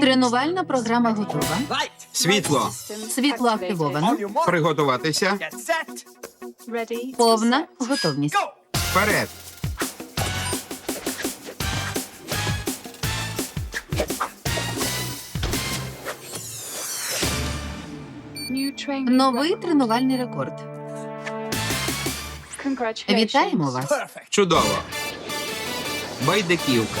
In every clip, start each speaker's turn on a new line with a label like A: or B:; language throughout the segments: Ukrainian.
A: Тренувальна програма готова.
B: Світло.
A: Світло активовано.
B: Приготуватися.
A: Повна готовність.
B: Вперед.
A: Новий тренувальний рекорд. Вітаємо вас.
B: Чудово. Байдиківка.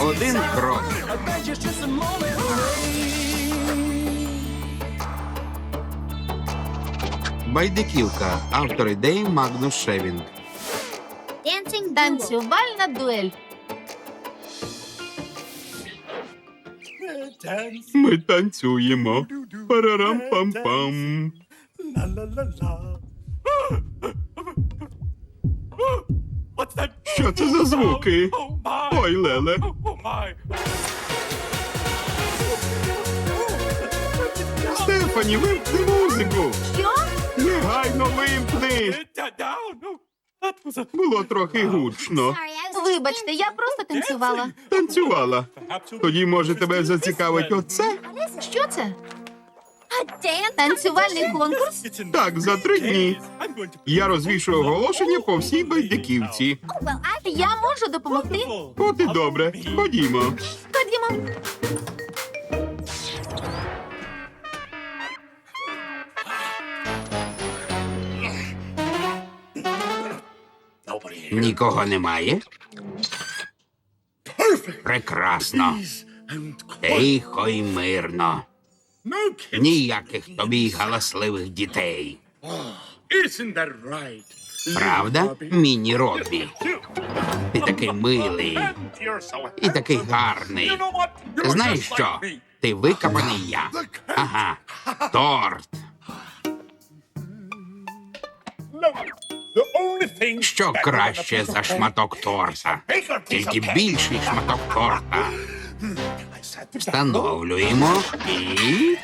B: один крок. Байдиківка. Автор ідеї Магнус Шевінг.
A: Танцювальна дуель.
B: Ми танцюємо. Парарам-пам-пам. Що це за звуки? Ой, Леле. Стефані, вимкни музику.
A: Що?
B: Негайно вимкни. Було трохи гучно.
A: Вибачте, я просто танцювала.
B: Танцювала. Тоді, може, тебе зацікавить оце?
A: Що це? Танцювальний конкурс?
B: Так, за три дні. Я розвішую оголошення по всій байдиківці.
A: Я можу допомогти?
B: От і добре. Ходімо.
A: Ходімо.
B: Нікого немає. Прекрасно. Тихо і мирно. Ніяких тобі галасливих дітей.
C: Right?
B: Правда, міні Роббі? Ти такий милий і такий гарний. Знаєш що? Ти викопаний я. Ага. Торт. Що краще за шматок торта? Тільки більший шматок торта. Встановлюємо і.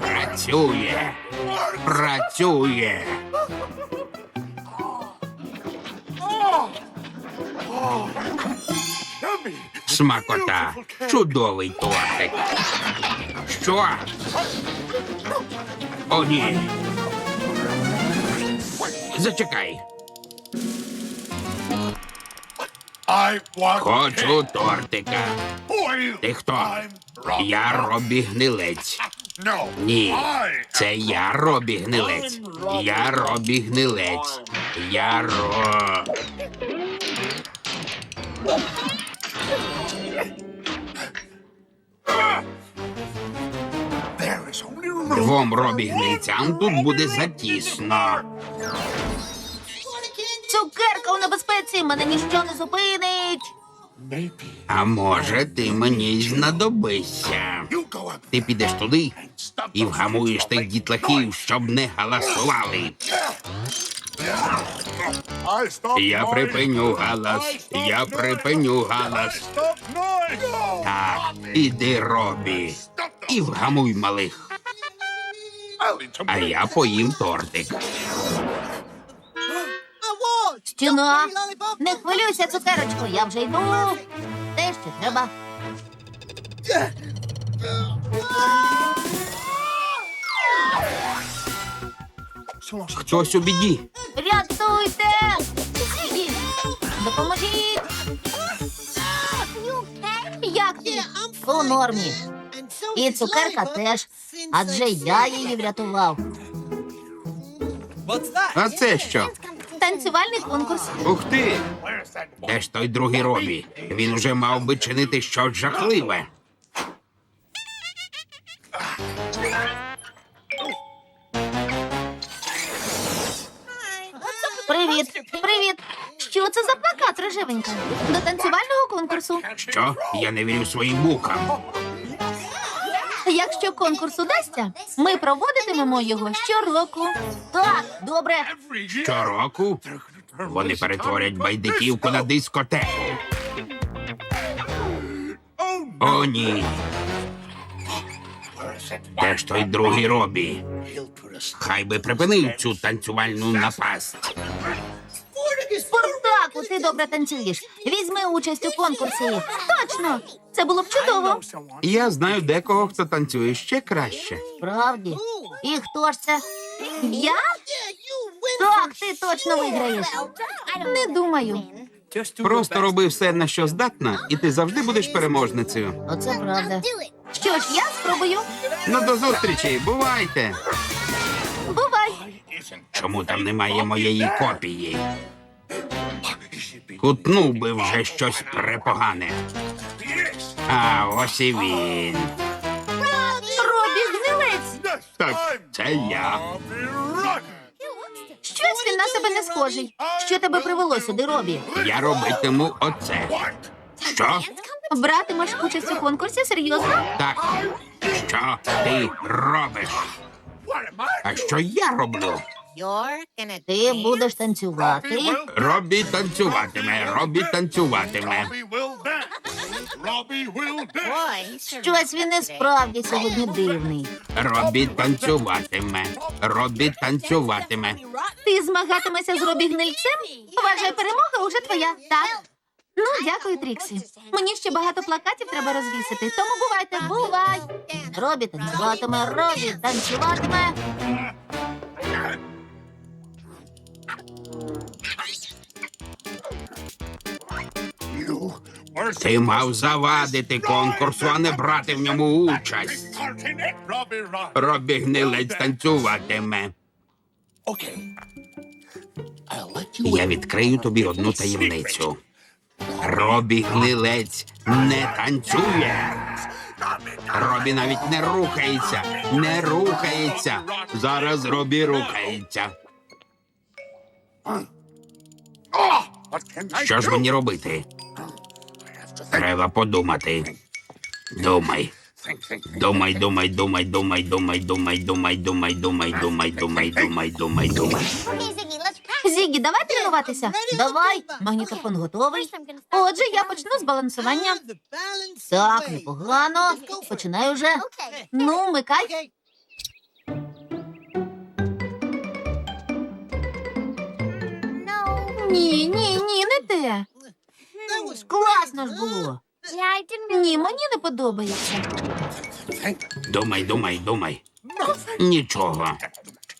B: Працює. Працює. Смакота. Чудовий тортик. Що? О, ні. Зачекай. Хочу тортика. Ти хто? Я Робі Гнилець. Ні, це я Робі Гнилець. Я Робі Гнилець. Я Ро. Двом Робі Гнильцям тут буде затісно.
A: Цукерка у небезпеці, мене ніщо не зупинить.
B: А може, ти мені знадобишся. Ти підеш туди і вгамуєш тих дітлахів, щоб не галасували. Я припиню галас, я припиню галас. Так, іди, Робі, і вгамуй малих, а я поїм тортик.
A: Стіна. Не хвилюйся, цукерочко, я вже йду. Те, що треба.
B: Хтось у біді.
A: Рятуйте! Допоможіть! Як ти? У нормі. І цукерка теж. Адже я її врятував.
B: А це що?
A: Танцювальний конкурс.
B: Ух ти! Де ж той другий Робі? Він уже мав би чинити щось жахливе.
A: Привіт, привіт. Що це за плакат, рожевенька? До танцювального конкурсу.
B: Що? Я не вірю своїм вухам.
A: Якщо конкурс удасться, ми проводитимемо його щороку. Так, добре.
B: Щороку вони перетворять байдиківку на дискотеку. О, ні. Де ж той другий Робі? Хай би припинив цю танцювальну напасть.
A: Спартаку, ти добре танцюєш. Візьми участь у конкурсі. Точно! Це було б чудово.
B: Я знаю декого, хто танцює ще краще.
A: Справді. І хто ж це? Я? Так, ти точно виграєш. Не думаю.
B: Просто роби все, на що здатна, і ти завжди будеш переможницею.
A: Оце правда. Що ж, я спробую.
B: Ну до зустрічі, бувайте!
A: Бувай.
B: Чому там немає моєї копії? Кутнув би вже щось препогане. А ось і він.
A: Робі гнилець.
B: Так, це я.
A: Щось він на себе не схожий. Що тебе привело сюди, Робі?
B: Я робитиму оце. Що?
A: Братимеш участь у конкурсі? Серйозно?
B: Так. Що ти робиш? А що я роблю?
A: Ти будеш танцювати.
B: Робі танцюватиме, Робі танцюватиме.
C: Robbie will dance. Robbie will dance.
A: Щось він і справді сьогодні дивний.
B: Робі танцюватиме, Робі танцюватиме.
A: Ти змагатимешся з Робі гнильцем? Вважай, перемога уже твоя, так? Ну, дякую, Тріксі. Мені ще багато плакатів треба розвісити, тому бувайте, бувай. Робі танцюватиме, Робі танцюватиме.
B: Ти мав завадити конкурсу, а не брати в ньому участь. Робі гнилець танцюватиме. Я відкрию тобі одну таємницю. Робі гнилець не танцює. Робі навіть не рухається, не рухається. Зараз Робі рухається. Що ж мені робити? Треба подумати. Думай. Думай, думай, думай, думай, думай, думай, думай, думай, думай, думай, думай, думай, думай, думай.
A: Зігі, давай тренуватися. Давай. Магнітофон готовий. Отже, я почну з балансування. Так, непогано. Починай уже. Ну, вмикай. Ні, ні, ні, не те. Класно ж було. Ні, мені не подобається.
B: Думай, думай, думай. Нічого.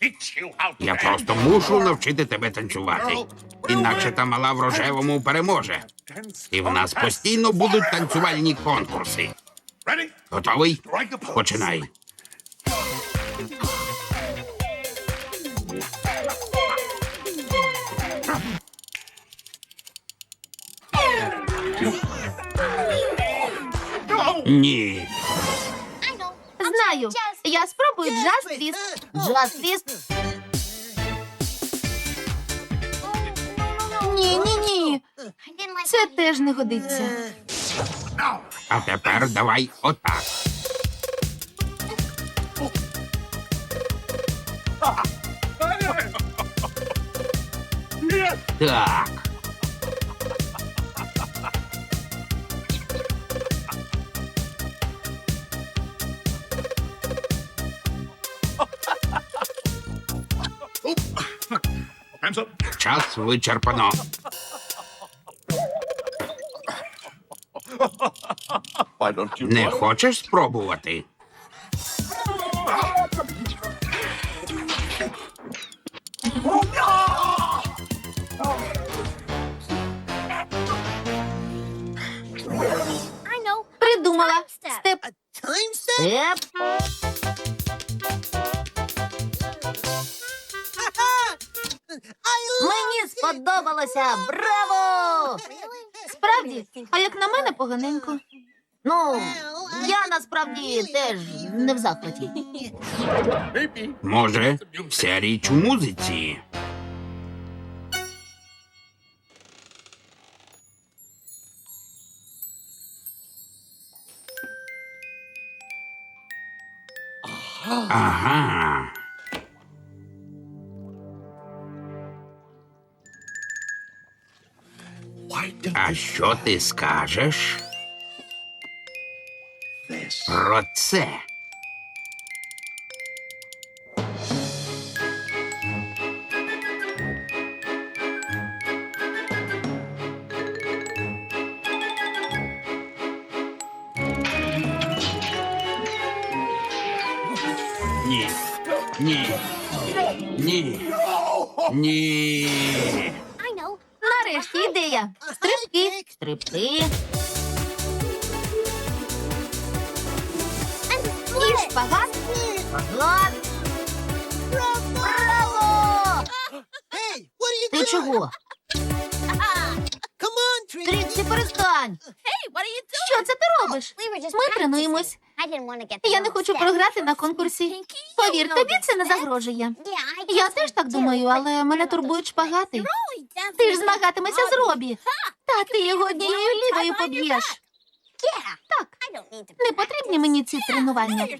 C: How to
B: Я просто мушу навчити тебе танцювати. Інакше та мала в рожевому переможе. І в нас постійно будуть танцювальні конкурси. Готовий? Починай. Ні.
A: Знаю. Я спробую джаз твіст. Джаз твіст. Ні, ні, ні. Це теж не годиться.
B: А тепер давай отак. Так. Час вичерпано.
C: Why don't you?
B: Не хочеш спробувати?
A: Придумала. Степ. Степ. вдалося! Браво! Справді, а як на мене поганенько. Ну, я насправді теж не в захваті.
B: Може, вся річ у музиці. Ага. А що ти скажеш про це? Ні. Ні. Ні. Ні.
A: Lee. На. Повір, тобі це не загрожує. Я теж так думаю, але мене турбують шпагати. Ти ж змагатимешся з Робі. Та ти його однією лівою поб'єш. Так, не потрібні мені ці тренування. Ну,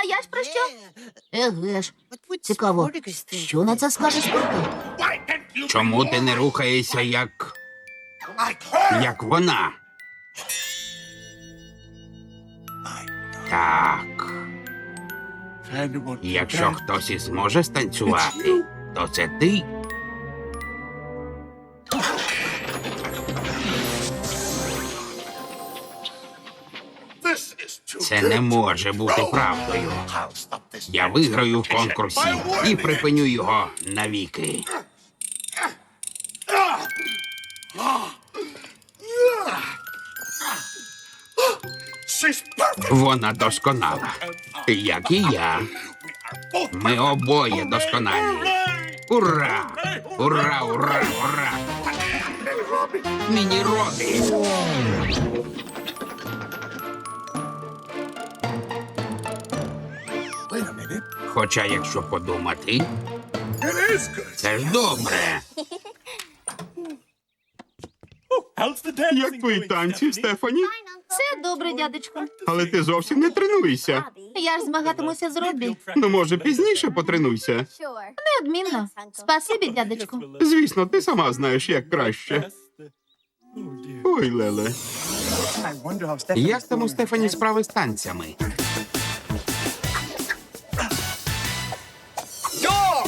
A: а я ж про що? Еге ж, цікаво, що на це скаже Спартак?
C: Why
B: Чому ти не рухаєшся як. як вона? Так. Якщо хтось і зможе станцювати, то це ти. Це не може бути правдою. Я виграю в конкурсі і припиню його навіки. Вона досконала, як і я. Ми обоє досконалі. Ура! Ура, ура, ура!
C: Wait a.
B: Хоча, якщо подумати, це ж добре.
D: Як твої танці, Стефані?
A: Все добре, дядечко.
D: Але ти зовсім не тренуйся.
A: Я ж змагатимуся з Робі.
D: Ну, може, пізніше потренуйся.
A: Неодмінно. Спасибі, дядечко.
D: Звісно, ти сама знаєш, як краще. Ой, Леле.
B: Як там у Стефані справи з танцями?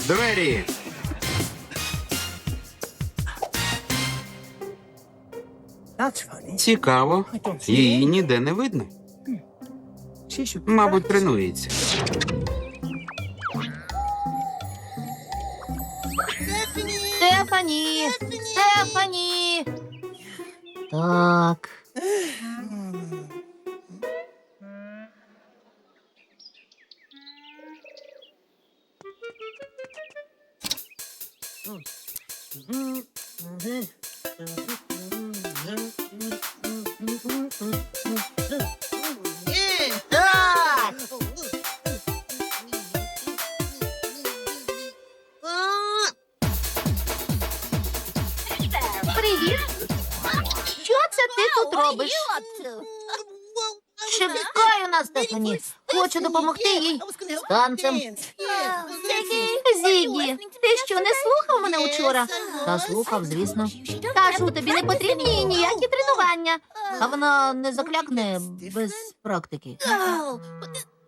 B: Двері! Цікаво. Її ніде не видно. Мабуть, тренується.
A: Стефані! Стефані! Так. Так. Привіт! Що це ти тут робиш?
E: was
A: на Стефані. Хочу допомогти їй з танцем. Зігі, ти що не слухав мене учора? Та слухав, звісно. Кажу, тобі не потрібні ніякі тренування. А вона не заклякне без практики.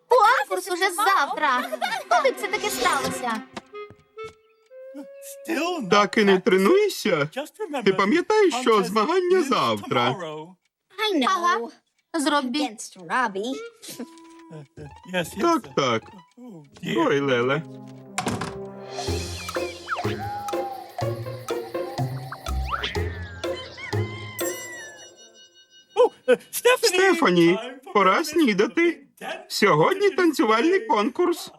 A: Конкурс уже завтра. Коли б це таке сталося?
D: Так і не тренуйся.
F: Ти пам'ятаєш, що змагання завтра?
A: Ага. З Роббі.
D: Так, так. Ой, Леле. Стефані, пора снідати. Сьогодні танцювальний конкурс.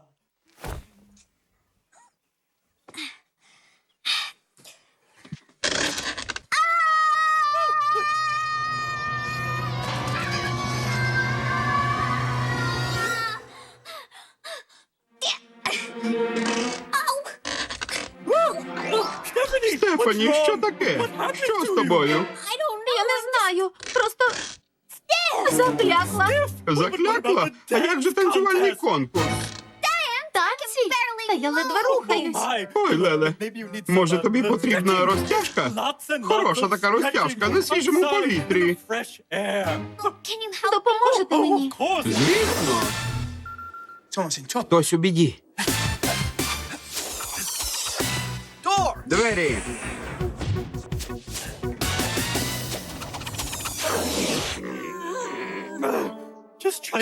D: Стефані, що таке? Що з тобою?
A: Я не знаю. Просто заклякла.
D: Заклякла? А як же танцювальний конкурс?
A: я ледве рухаюсь.
F: Ой, Леле, може тобі потрібна розтяжка? Хороша така розтяжка на свіжому повітрі.
A: Допоможете мені?
B: Звісно, хтось у біді. Двері.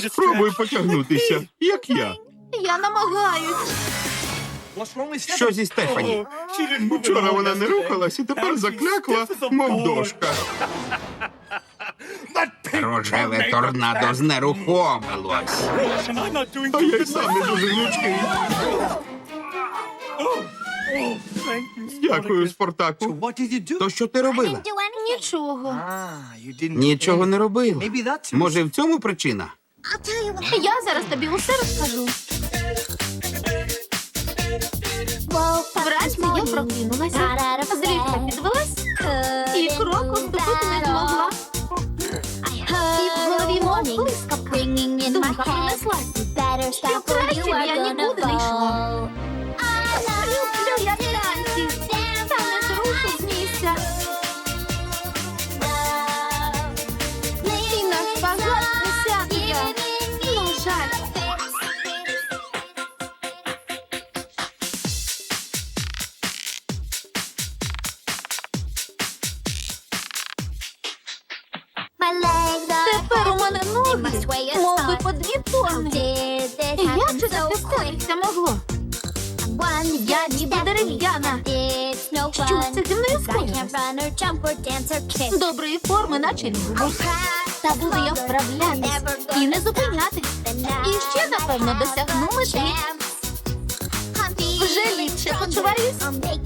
F: Спробуй потягнутися, як я.
A: Я намагаюсь.
B: Що зі Стефані?
F: Вчора вона не рухалась і тепер заклякла, мов дошка.
B: Рожеве торнадо знерухомилось.
F: А я й сам не дуже гнучкий. Дякую, Спартаку.
B: То що ти робила?
A: Нічого.
B: Нічого не робила. Може, в цьому причина?
A: Я зараз тобі усе розкажу. Вранці я прокинулася, зрівка підвелась і кроку ступити не змогла. І в голові мов блискавка. Думка пронеслась. Що краще б я нікуди не йшла. Тепер у мене ноги, мов би по дві тонни. І як же таке статися могло? Я ніби дерев'яна. Що це зі мною скоїлось? Доброї форми, наче любов. Та буду я вправлятись і не зупинятись. І ще, напевно, досягну мети. Вже ліпше почуваюсь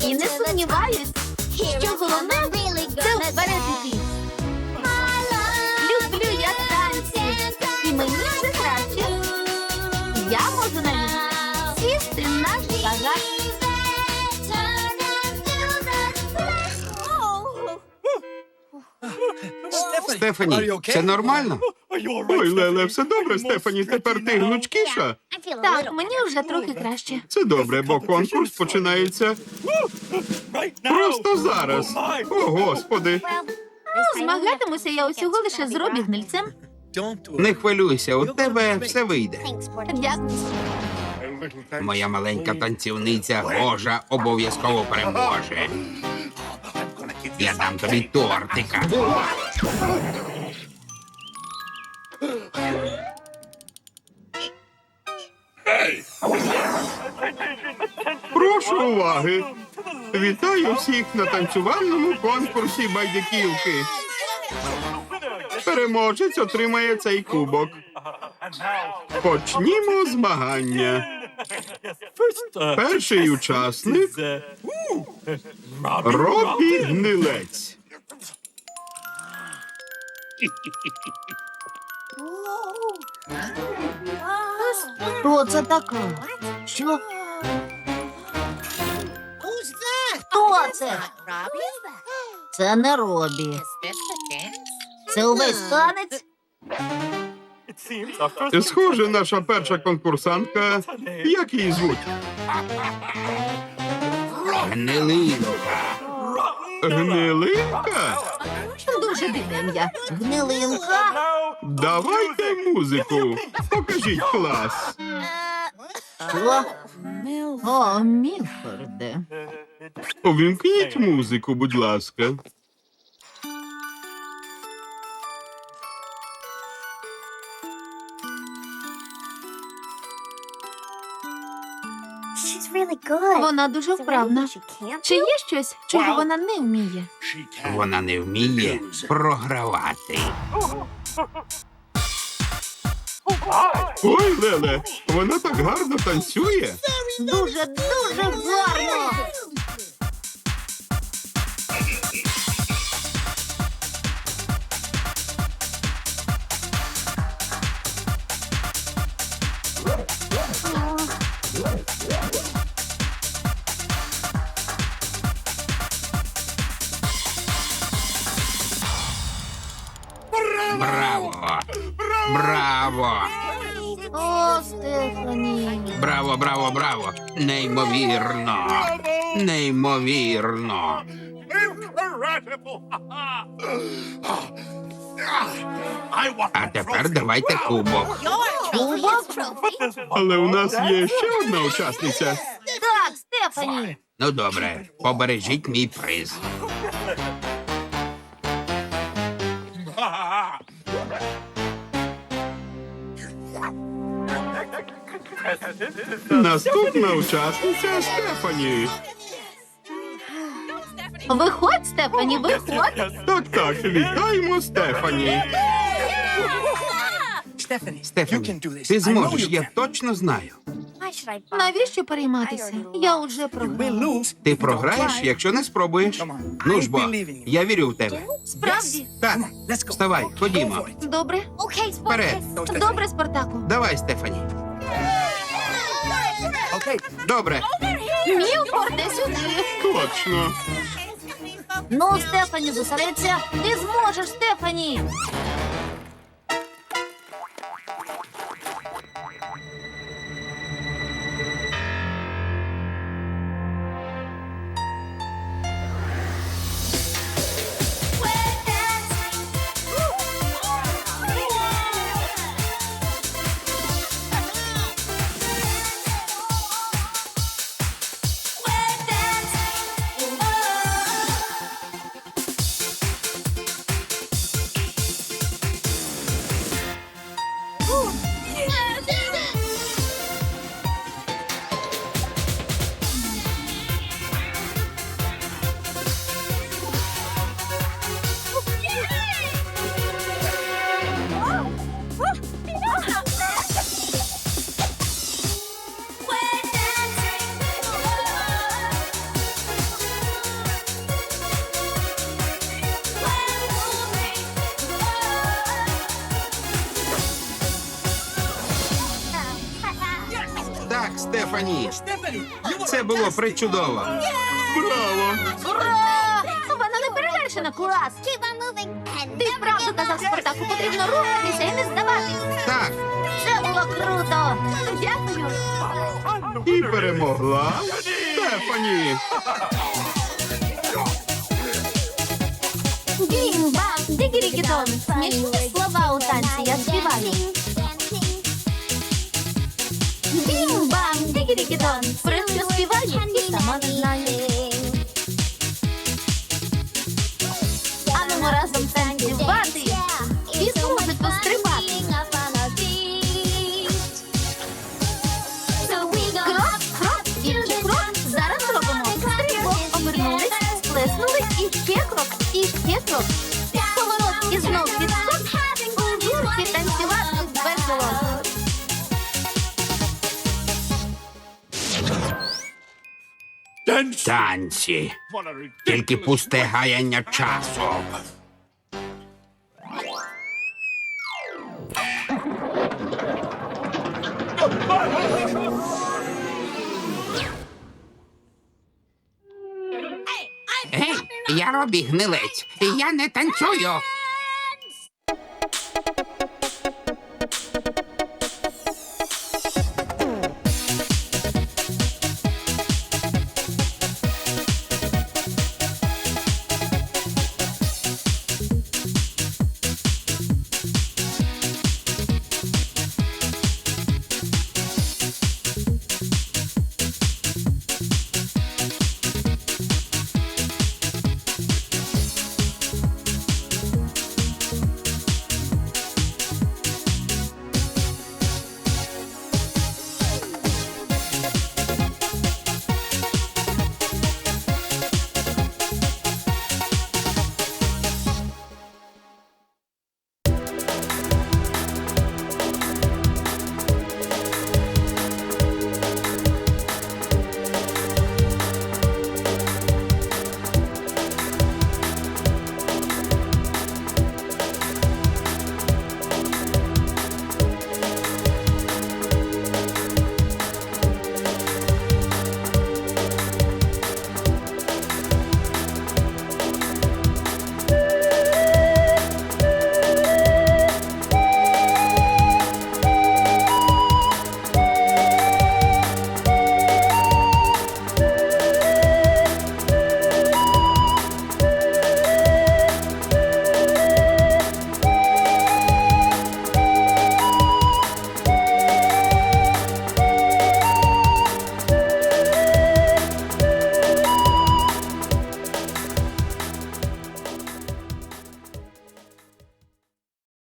A: і не сумніваюсь, що головне це вперед іти. Вже краще. Я можу навіть сісти на шпагат.
B: Стефані, це нормально?
F: Ой, Леле, все добре, Стефані, тепер ти гнучкіша.
A: Так, мені вже трохи краще.
F: Це добре, бо конкурс починається просто зараз. О, господи.
A: Ну, змагатимуся я усього лише з Робі гнильцем.
B: Не хвилюйся, у тебе все вийде.
A: Дякую.
B: Моя маленька танцівниця Гожа обов'язково переможе. Я дам тобі тортика.
F: Прошу уваги. Вітаю всіх на танцювальному конкурсі байдиківки. Переможець отримає цей кубок. Почнімо змагання. Перший учасник Робі Гнилець.
A: Що це таке? Що? Хто це? Це не Робі. Це увесь танець?
F: Схоже, наша перша конкурсантка. Як її звуть?
B: Гнилинка.
F: Гнилинка?
A: Дуже дивне ім'я. Гнилинка.
F: Давайте музику. Покажіть клас.
A: Що? О, Мілфорде.
F: Увімкніть музику, будь ласка.
A: Вона дуже вправна. Чи є щось, чого вона не вміє?
B: Вона не вміє програвати.
F: Ой, Леле, вона так гарно танцює.
A: Дуже, дуже гарно.
B: Браво! Браво!
A: О, Стефані.
B: Браво, браво, браво! Неймовірно! Неймовірно! А тепер давайте кубок.
D: Але у нас є ще одна учасниця.
A: Так, Стефані.
B: Ну добре, побережіть мій приз.
D: Наступна учасниця Стефані.
A: Виходь, Стефані, виходь.
D: Так, так, вітаємо Стефані.
B: Стефані, ти зможеш, я точно знаю.
A: Навіщо перейматися? Я уже програла.
B: Ти програєш, якщо не спробуєш. Ну ж бо, я вірю в тебе.
A: Справді?
B: Так, вставай, ходімо.
A: Добре.
B: Вперед.
A: Добре, Спартаку.
B: Давай, Стефані. Добре.
A: Мілфорде сюди.
D: Точно.
A: Ну, Стефані, зосередься. Ти зможеш, Стефані.
B: Так, Стефані. Це було причудово.
D: Браво!
A: Ура! Вона не перевершена, клас. Ти правду казав, Спартаку, потрібно рухатися і не здаватись.
B: Так,
A: Це було круто. Дякую.
D: І перемогла Стефані.
A: Бім-бам, дігірігідон. Смішні слова у танці я співаю. Бім-бам, дігірігідон. Про що співаю і сама не знаю. А ну разом танцювати.
B: Танці. Тільки пусте гаяння часу. Гей, я Робі Гнилець. Я не танцюю.